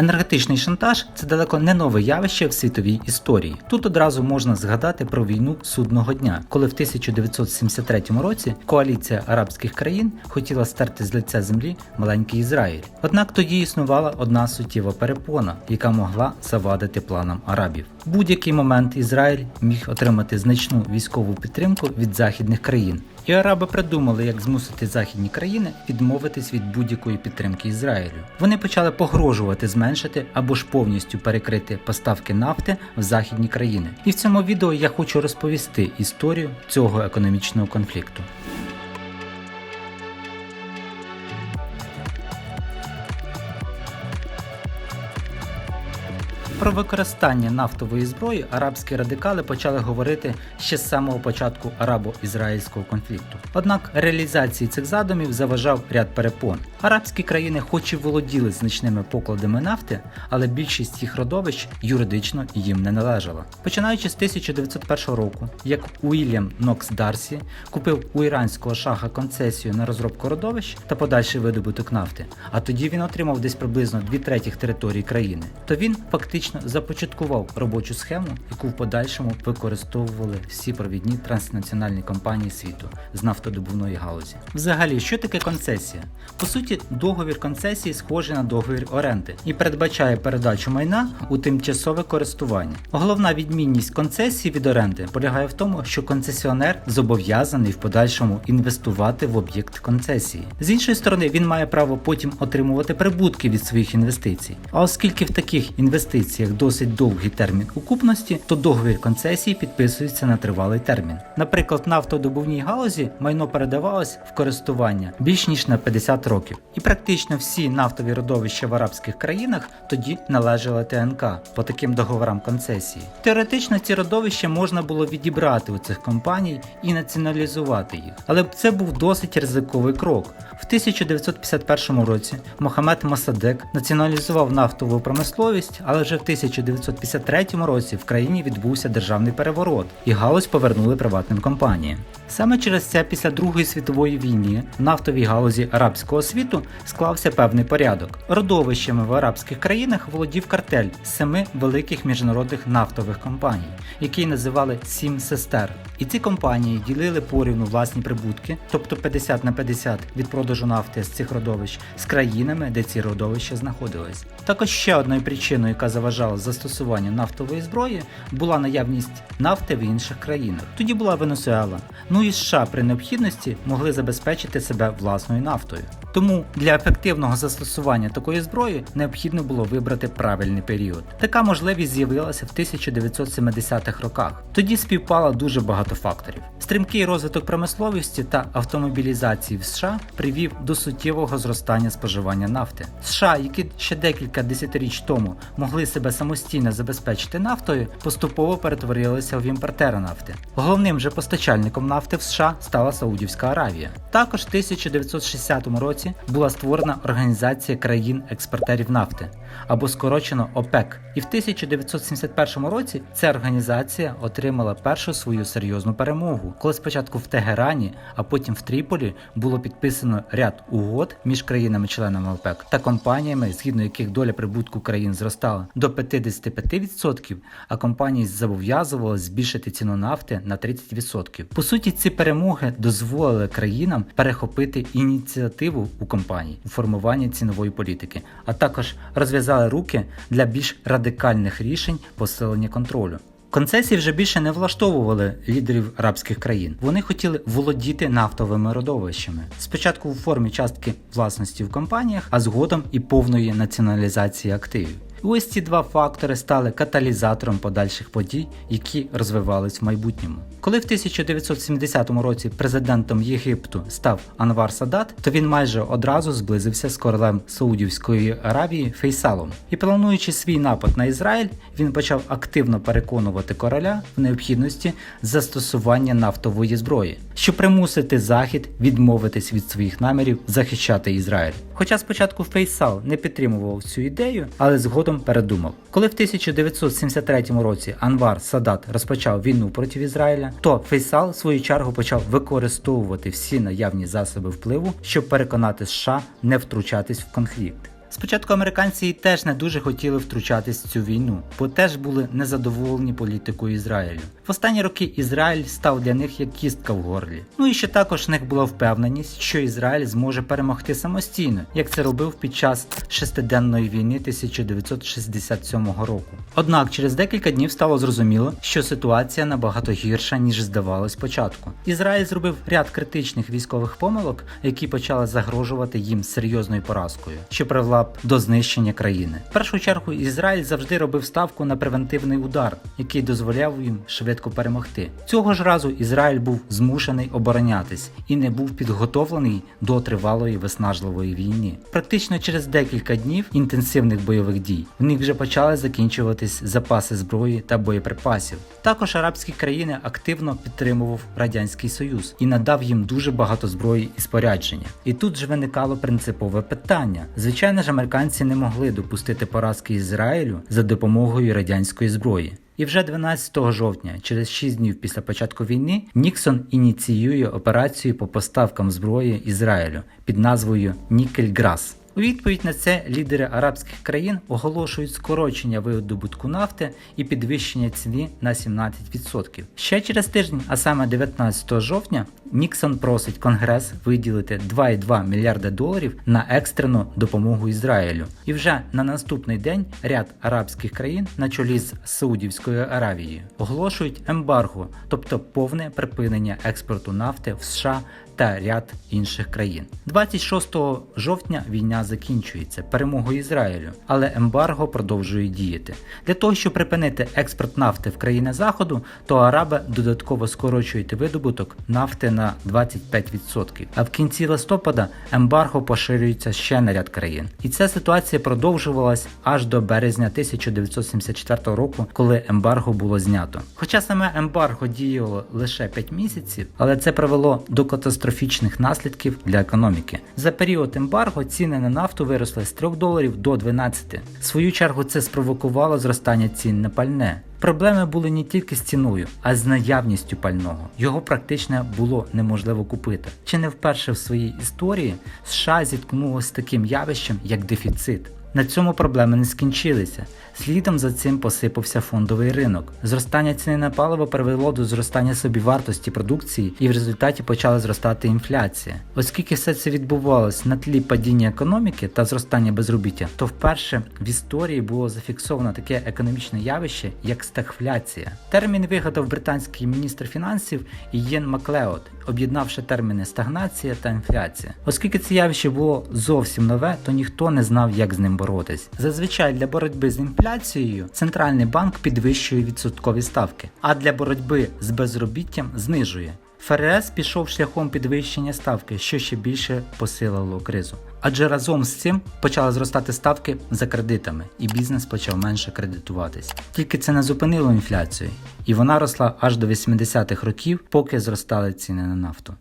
Енергетичний шантаж це далеко не нове явище в світовій історії. Тут одразу можна згадати про війну судного дня, коли в 1973 році коаліція арабських країн хотіла стерти з лиця землі маленький Ізраїль. Однак тоді існувала одна суттєва перепона, яка могла завадити планам арабів. Будь-який момент Ізраїль міг отримати значну військову підтримку від західних країн. І араби придумали, як змусити західні країни відмовитись від будь-якої підтримки Ізраїлю. Вони почали погрожувати зменшити або ж повністю перекрити поставки нафти в західні країни. І в цьому відео я хочу розповісти історію цього економічного конфлікту. Про використання нафтової зброї арабські радикали почали говорити ще з самого початку арабо-ізраїльського конфлікту. Однак реалізації цих задумів заважав ряд перепон. Арабські країни, хоч і володіли значними покладами нафти, але більшість їх родовищ юридично їм не належала. Починаючи з 1901 року, як Уільям Нокс Дарсі купив у іранського шаха концесію на розробку родовищ та подальший видобуток нафти, а тоді він отримав десь приблизно дві третіх території країни, то він фактично започаткував робочу схему, яку в подальшому використовували всі провідні транснаціональні компанії світу з нафтодобувної галузі. Взагалі, що таке концесія? По суті, договір концесії схожий на договір оренди і передбачає передачу майна у тимчасове користування. Головна відмінність концесії від оренди полягає в тому, що концесіонер зобов'язаний в подальшому інвестувати в об'єкт концесії. З іншої сторони, він має право потім отримувати прибутки від своїх інвестицій. А оскільки в таких інвестиціях досить довгий термін окупності, то договір концесії підписується на тривалий термін. Наприклад, в нафтодобувній галузі майно передавалось в користування більш ніж на 50 років, і практично всі нафтові родовища в арабських країнах тоді належали ТНК по таким договорам концесії. Теоретично ці родовища можна було відібрати у цих компаній і націоналізувати їх, але це був досить ризиковий крок. В 1951 році Мохамед Масадек націоналізував нафтову промисловість, але вже в 1953 році в країні відбувся державний переворот, і галузь повернули приватним компаніям. Саме через це після Другої світової війни в нафтовій галузі арабського світу склався певний порядок. Родовищами в арабських країнах володів картель семи великих міжнародних нафтових компаній, які називали Сім сестер. І ці компанії ділили порівну власні прибутки, тобто 50 на 50 від продажу нафти з цих родовищ, з країнами, де ці родовища знаходились. Також ще одною причиною, яка заважала застосуванню нафтової зброї, була наявність нафти в інших країнах. Тоді була Венесуела. Ну і США при необхідності могли забезпечити себе власною нафтою. Тому для ефективного застосування такої зброї необхідно було вибрати правильний період. Така можливість з'явилася в 1970-х роках. Тоді співпало дуже багато факторів. Стрімкий розвиток промисловості та автомобілізації в США привів до суттєвого зростання споживання нафти. США, які ще декілька десятиріч тому могли себе самостійно забезпечити нафтою, поступово перетворилися в імпортера нафти. Головним же постачальником нафти в США стала Саудівська Аравія. Також в 1960 році була створена Організація країн-експортерів нафти або скорочено ОПЕК. І в 1971 році ця організація отримала першу свою серйозну перемогу, коли спочатку в Тегерані, а потім в Тріполі було підписано ряд угод між країнами-членами ОПЕК та компаніями, згідно яких доля прибутку країн зростала до 55%, а компанії зобов'язували збільшити ціну нафти на 30%. По суті, ці перемоги дозволили країнам перехопити ініціативу у компанії у формуванні цінової політики, а також розв'язали руки для більш радикальних рішень посилення контролю. Концесії вже більше не влаштовували лідерів арабських країн. Вони хотіли володіти нафтовими родовищами. Спочатку у формі частки власності в компаніях, а згодом і повної націоналізації активів. Ось ці два фактори стали каталізатором подальших подій, які розвивались в майбутньому. Коли в 1970 році президентом Єгипту став Анвар Садат, то він майже одразу зблизився з королем Саудівської Аравії Фейсалом. І плануючи свій напад на Ізраїль, він почав активно переконувати короля в необхідності застосування нафтової зброї, щоб примусити Захід відмовитись від своїх намірів захищати Ізраїль. Хоча спочатку Фейсал не підтримував цю ідею, але згодом передумав. Коли в 1973 році Анвар Садат розпочав війну проти Ізраїля, то Фейсал в свою чергу почав використовувати всі наявні засоби впливу, щоб переконати США не втручатись в конфлікт. Спочатку американці теж не дуже хотіли втручатись в цю війну, бо теж були незадоволені політикою Ізраїлю. В останні роки Ізраїль став для них як кістка в горлі. Ну і ще також в них була впевненість, що Ізраїль зможе перемогти самостійно, як це робив під час шестиденної війни 1967 року. Однак через декілька днів стало зрозуміло, що ситуація набагато гірша ніж здавалось спочатку. Ізраїль зробив ряд критичних військових помилок, які почали загрожувати їм серйозною поразкою, що привела до знищення країни. В першу чергу Ізраїль завжди робив ставку на превентивний удар, який дозволяв їм швидко перемогти. Цього ж разу Ізраїль був змушений оборонятись і не був підготовлений до тривалої виснажливої війни. Практично через декілька днів інтенсивних бойових дій в них вже почали закінчуватись запаси зброї та боєприпасів. Також арабські країни активно підтримував радянський союз і надав їм дуже багато зброї і спорядження. І тут ж виникало принципове питання: звичайно ж, американці не могли допустити поразки Ізраїлю за допомогою радянської зброї. І вже 12 жовтня, через 6 днів після початку війни, Ніксон ініціює операцію по поставкам зброї Ізраїлю під назвою Нікельграс. У відповідь на це лідери арабських країн оголошують скорочення видобутку нафти і підвищення ціни на 17%. Ще через тиждень, а саме 19 жовтня, Ніксон просить Конгрес виділити 2,2 мільярда доларів на екстрену допомогу Ізраїлю. І вже на наступний день ряд арабських країн, на чолі з Саудівською Аравією, оголошують ембарго, тобто повне припинення експорту нафти в США та ряд інших країн. 26 жовтня війна закінчується перемогою Ізраїлю, але ембарго продовжує діяти. Для того, щоб припинити експорт нафти в країни Заходу, то араби додатково скорочують видобуток нафти на 25%. А в кінці листопада ембарго поширюється ще на ряд країн. І ця ситуація продовжувалась аж до березня 1974 року, коли ембарго було знято. Хоча саме ембарго діяло лише 5 місяців, але це привело до катастрофічних наслідків для економіки. За період ембарго ціни на нафту виросли з 3 доларів до 12. В свою чергу це спровокувало зростання цін на пальне. Проблеми були не тільки з ціною, а з наявністю пального. Його практично було неможливо купити. Чи не вперше в своїй історії США зіткнулося з таким явищем, як дефіцит. На цьому проблеми не скінчилися. Слідом за цим посипався фондовий ринок. Зростання ціни на паливо привело до зростання собівартості продукції, і в результаті почала зростати інфляція. Оскільки все це відбувалось на тлі падіння економіки та зростання безробіття, то вперше в історії було зафіксовано таке економічне явище, як стагфляція. Термін вигадав британський міністр фінансів Ієн Маклеод, об'єднавши терміни стагнація та інфляція. Оскільки це явище було зовсім нове, то ніхто не знав, як з ним боротись. Зазвичай для боротьби з інфляцією центральний банк підвищує відсоткові ставки, а для боротьби з безробіттям знижує. ФРС пішов шляхом підвищення ставки, що ще більше посилило кризу. Адже разом з цим почали зростати ставки за кредитами, і бізнес почав менше кредитуватись. Тільки це не зупинило інфляцію, і вона росла аж до 80-х років, поки зростали ціни на нафту.